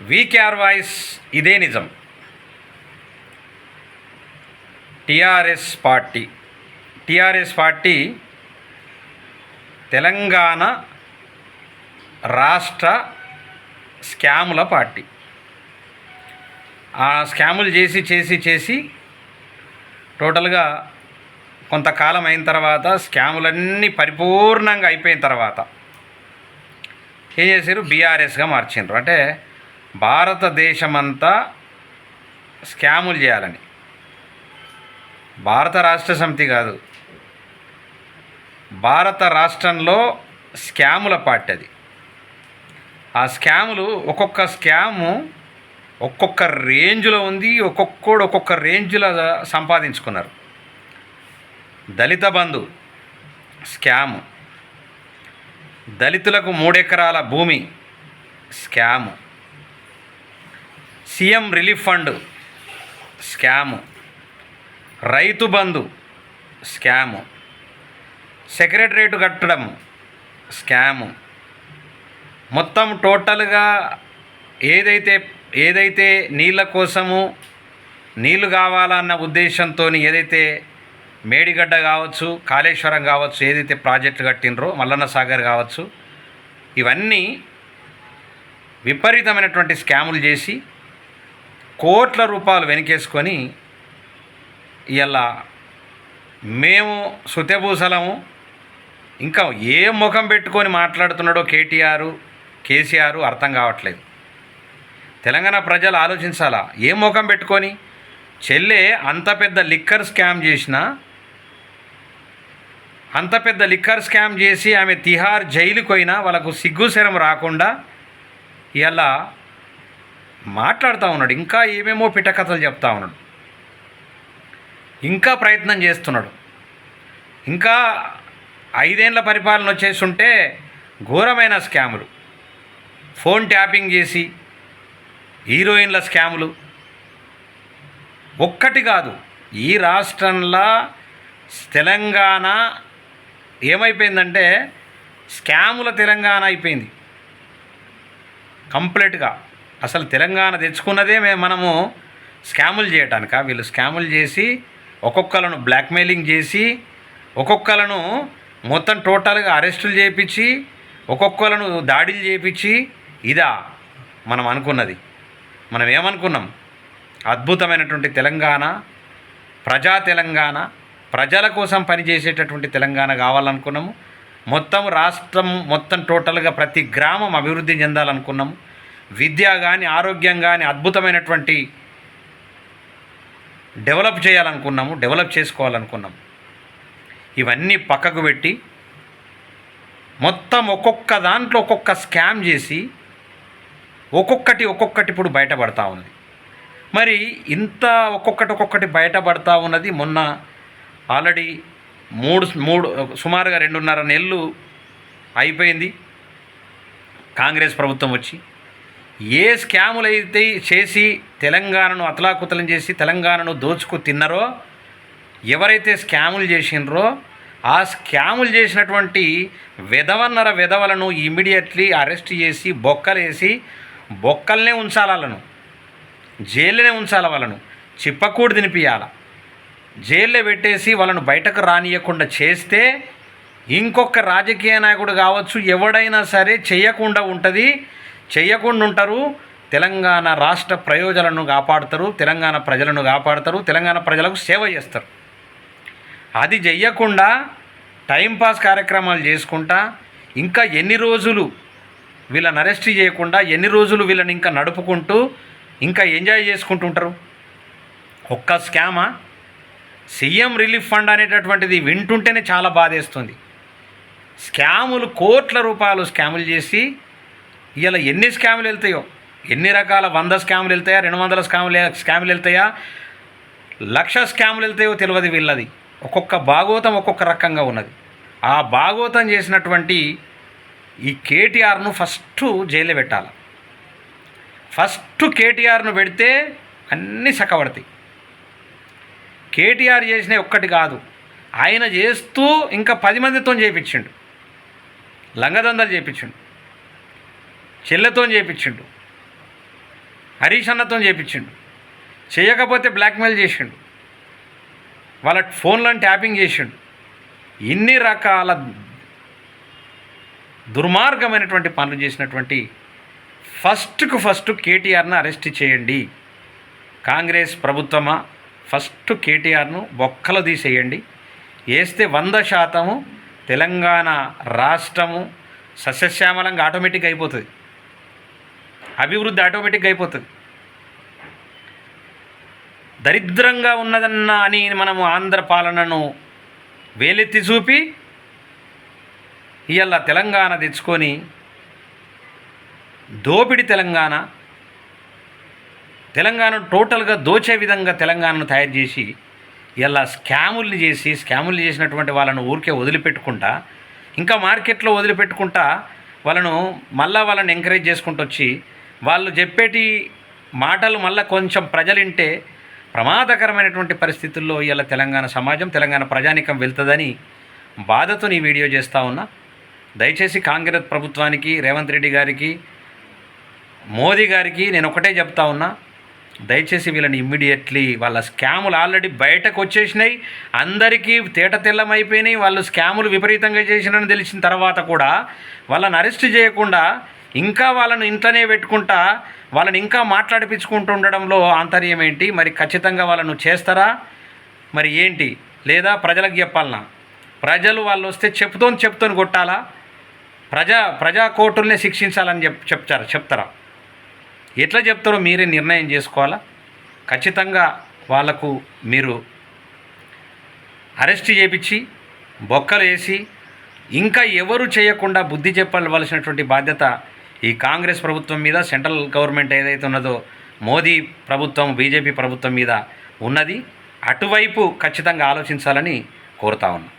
VKR voice ఇదే నిజం. TRS party. TRS party Telangana రాష్ట్ర స్కాముల పార్టీ. ఆ స్కాములు చేసి చేసి చేసి టోటల్గా కొంతకాలం అయిన తర్వాత స్కాములన్నీ పరిపూర్ణంగా అయిపోయిన తర్వాత ఏం చేశారు బీఆర్ఎస్గా మార్చిండ్రు అంటే భారతదేశమంతా స్కాములు చేయాలని. భారత రాష్ట్ర సమితి కాదు. భారత రాష్ట్రంలో స్కాముల పార్టీ అది. ఆ స్కాములు ఒక్కొక్క స్కాము ఒక్కొక్క రేంజ్లో ఉంది ఒక్కొక్కడు ఒక్కొక్క రేంజ్లో సంపాదించుకున్నారు. దళిత బంధు స్కాము. దళితులకు మూడెకరాల భూమి scam. CM relief fund scam. Rythu Bandhu scam. Secretariat కట్టడం స్కాము. మొత్తం టోటల్గా ఏదైతే ఏదైతే నీళ్ళ కోసము నీళ్ళు కావాలన్న ఉద్దేశంతో ఏదైతే మేడిగడ్డ కావచ్చు కాళేశ్వరం కావచ్చు ఏదైతే ప్రాజెక్టు కట్టినరో మల్లన్న సాగర్ కావచ్చు ఇవన్నీ విపరీతమైనటువంటి స్కాములు చేసి కోట్ల రూపాయలు వెనకేసుకొని ఇలా మేము సుతెభూసలము ఇంకా ఏ ముఖం పెట్టుకొని మాట్లాడుతున్నాడో కేటీఆర్ కేసీఆర్ అర్థం కావట్లేదు. తెలంగాణ ప్రజలు ఆలోచించాలా? ఏ ముఖం పెట్టుకొని? చెల్లె అంత పెద్ద లిక్కర్ స్కామ్ చేసిన అంత పెద్ద లిక్కర్ స్కామ్ చేసి ఆమె తిహార్ జైలుకు పోయినా వాళ్ళకు సిగ్గుశరం రాకుండా ఇలా మాట్లాడుతూ ఉన్నాడు. ఇంకా ఏమేమో పిటకథలు చెప్తా ఉన్నాడు. ఇంకా ప్రయత్నం చేస్తున్నాడు. ఇంకా ఐదేళ్ళ పరిపాలన వచ్చేస్తుంటే ఘోరమైన స్కాములు. ఫోన్ ట్యాపింగ్ చేసి హీరోయిన్ల స్కాములు. ఒక్కటి కాదు ఈ రాష్ట్రంలో తెలంగాణ ఏమైపోయిందంటే స్కాముల తెలంగాణ అయిపోయింది. కంప్లీట్గా. అసలు తెలంగాణ తెచ్చుకున్నదే మే మనము స్కాములు చేయటానిక? వీళ్ళు స్కాములు చేసి ఒక్కొక్కలను బ్లాక్మెయిలింగ్ చేసి ఒక్కొక్కలను మొత్తం టోటల్గా అరెస్టులు చేపించి ఒక్కొక్కలను దాడులు చేపించి ఇదా మనం అనుకున్నది. మనం ఏమనుకున్నాం? అద్భుతమైనటువంటి తెలంగాణ ప్రజా తెలంగాణ ప్రజల కోసం పనిచేసేటటువంటి తెలంగాణ కావాలనుకున్నాము. మొత్తం రాష్ట్రం మొత్తం టోటల్గా ప్రతి గ్రామం అభివృద్ధి చెందాలనుకున్నాము. విద్య కానీ ఆరోగ్యం కానీ అద్భుతమైనటువంటి డెవలప్ చేయాలనుకున్నాము డెవలప్ చేసుకోవాలనుకున్నాము. ఇవన్నీ పక్కకు పెట్టి మొత్తం ఒక్కొక్క దాంట్లో ఒక్కొక్క స్కామ్ చేసి ఒక్కొక్కటి ఒక్కొక్కటి ఇప్పుడు బయటపడతా ఉంది. మరి ఇంత ఒక్కొక్కటి ఒక్కొక్కటి బయటపడతా ఉన్నది మొన్న ఆల్రెడీ మూడు మూడు సుమారుగా రెండున్నర నెలలు అయిపోయింది. కాంగ్రెస్ ప్రభుత్వం వచ్చి ఏ స్కాములు అయితే చేసి తెలంగాణను అతలాకుతలం చేసి తెలంగాణను దోచుకు తిన్నారో ఎవరైతే స్కాములు చేసినరో ఆ స్కాములు చేసినటువంటి వెధవన్నర వెధవలను ఇమీడియట్లీ అరెస్ట్ చేసి బొక్కలేసి బొక్కల్నే ఉంచాలి వాళ్ళను. జైల్లోనే ఉంచాలి వాళ్ళను. చిప్పకూడు తినిపియాల. జైల్లో పెట్టేసి వాళ్ళను బయటకు రానియకుండా చేస్తే ఇంకొక రాజకీయ నాయకుడు కావచ్చు ఎవడైనా సరే చేయకుండా ఉంటుంది. చేయకుండా ఉంటారు తెలంగాణ రాష్ట్ర ప్రయోజనాలను కాపాడుతారు. తెలంగాణ ప్రజలను కాపాడుతారు. తెలంగాణ ప్రజలకు సేవ చేస్తారు. అది చెయ్యకుండా టైంపాస్ కార్యక్రమాలు చేసుకుంటా ఇంకా ఎన్ని రోజులు వీళ్ళని అరెస్ట్ చేయకుండా ఎన్ని రోజులు వీళ్ళని ఇంకా నడుపుకుంటూ ఇంకా ఎంజాయ్ చేసుకుంటుంటారు? ఒక్క స్కామా? సీఎం రిలీఫ్ ఫండ్ అనేటటువంటిది వింటుంటేనే చాలా బాధేస్తుంది. స్కాములు కోట్ల రూపాయలు స్కాములు చేసి ఇలా ఎన్ని స్కాములు వెళ్తాయో? ఎన్ని రకాల వంద స్కాములు వెళ్తాయా? రెండు వందల స్కాములు స్కాములు వెళ్తాయా? లక్ష స్కాములు వెళ్తాయో తెలియదు వీళ్ళది. ఒక్కొక్క భాగవతం ఒక్కొక్క రకంగా ఉన్నది. ఆ భాగవతం చేసినటువంటి ఈ కేటీఆర్ను ఫస్ట్ జైల్లో పెట్టాలి. ఫస్ట్ కేటీఆర్ను పెడితే అన్నీ చక్కబడతాయి కేటీఆర్ చేసిన ఒక్కటి కాదు. ఆయన చేస్తూ ఇంకా పది మందితో చేయించిండు లంగదందలు చేయించిండు చెల్లెతో చేయించిండు హరీష్ అన్నతో చేపించిండు. చేయకపోతే బ్లాక్మెయిల్ చేసిండు. వాళ్ళ ఫోన్లను ట్యాపింగ్ చేసిండు. ఇన్ని రకాల దుర్మార్గమైనటువంటి పనులు చేసినటువంటి ఫస్ట్కు ఫస్ట్ కేటీఆర్ను అరెస్ట్ చేయండి. కాంగ్రెస్ ప్రభుత్వమా? ఫస్ట్ కేటీఆర్ను బొక్కలు తీసేయండి. వేస్తే వంద శాతము తెలంగాణ రాష్ట్రము సస్యశ్యామలంగా ఆటోమేటిక్ అయిపోతుంది. అభివృద్ధి ఆటోమేటిక్గా అయిపోతుంది. దరిద్రంగా ఉన్నదన్న అని మనము ఆంధ్ర పాలనను వేలెత్తి చూపి ఇవాళ తెలంగాణ తెచ్చుకొని దోపిడి తెలంగాణ తెలంగాణ టోటల్గా దోచే విధంగా తెలంగాణను తయారు చేసి ఇలా స్కాముల్ని చేసి స్కాములు చేసినటువంటి వాళ్ళను ఊరికే వదిలిపెట్టుకుంటా ఇంకా మార్కెట్లో వదిలిపెట్టుకుంటా వాళ్ళను మళ్ళా వాళ్ళని ఎంకరేజ్ చేసుకుంటూ వచ్చి వాళ్ళు చెప్పేటి మాటలు మళ్ళీ కొంచెం ప్రజలింటే ప్రమాదకరమైనటువంటి పరిస్థితుల్లో ఇలా తెలంగాణ సమాజం తెలంగాణ ప్రజానికం వెళ్తుందని బాధతో ఈ వీడియో చేస్తూ ఉన్నా. దయచేసి కాంగ్రెస్ ప్రభుత్వానికి రేవంత్ రెడ్డి గారికి మోదీ గారికి నేను ఒకటే చెప్తా ఉన్నా. దయచేసి వీళ్ళని ఇమ్మీడియట్లీ వాళ్ళ స్కాములు ఆల్రెడీ బయటకు వచ్చేసినాయి. అందరికీ తేట తెల్లమైపోయినాయి వాళ్ళు స్కాములు విపరీతంగా చేసినని తెలిసిన తర్వాత కూడా వాళ్ళని అరెస్ట్ చేయకుండా ఇంకా వాళ్ళని ఇంట్లోనే పెట్టుకుంటా వాళ్ళని ఇంకా మాట్లాడిపించుకుంటూ ఉండడంలో ఆంతర్యం ఏంటి? మరి ఖచ్చితంగా వాళ్ళను చేస్తారా? మరి ఏంటి? లేదా ప్రజలకు చెప్పాలనా? ప్రజలు వాళ్ళు వస్తే చెప్తోని చెప్తోని కొట్టాలా? ప్రజా ప్రజా కోర్టుల్నే శిక్షించాలని చెప్ చెప్తారా? చెప్తారా? ఎట్లా చెప్తారో మీరే నిర్ణయం చేసుకోవాలా? ఖచ్చితంగా వాళ్ళకు మీరు అరెస్ట్ చేపించి బొక్కలు వేసి ఇంకా ఎవరు చేయకుండా బుద్ధి చెప్పవలసినటువంటి బాధ్యత ఈ కాంగ్రెస్ ప్రభుత్వం మీద సెంట్రల్ గవర్నమెంట్ ఏదైతే ఉన్నదో మోదీ ప్రభుత్వం బీజేపీ ప్రభుత్వం మీద ఉన్నది అటువైపు ఖచ్చితంగా ఆలోచించాలని కోరుతా ఉన్నా.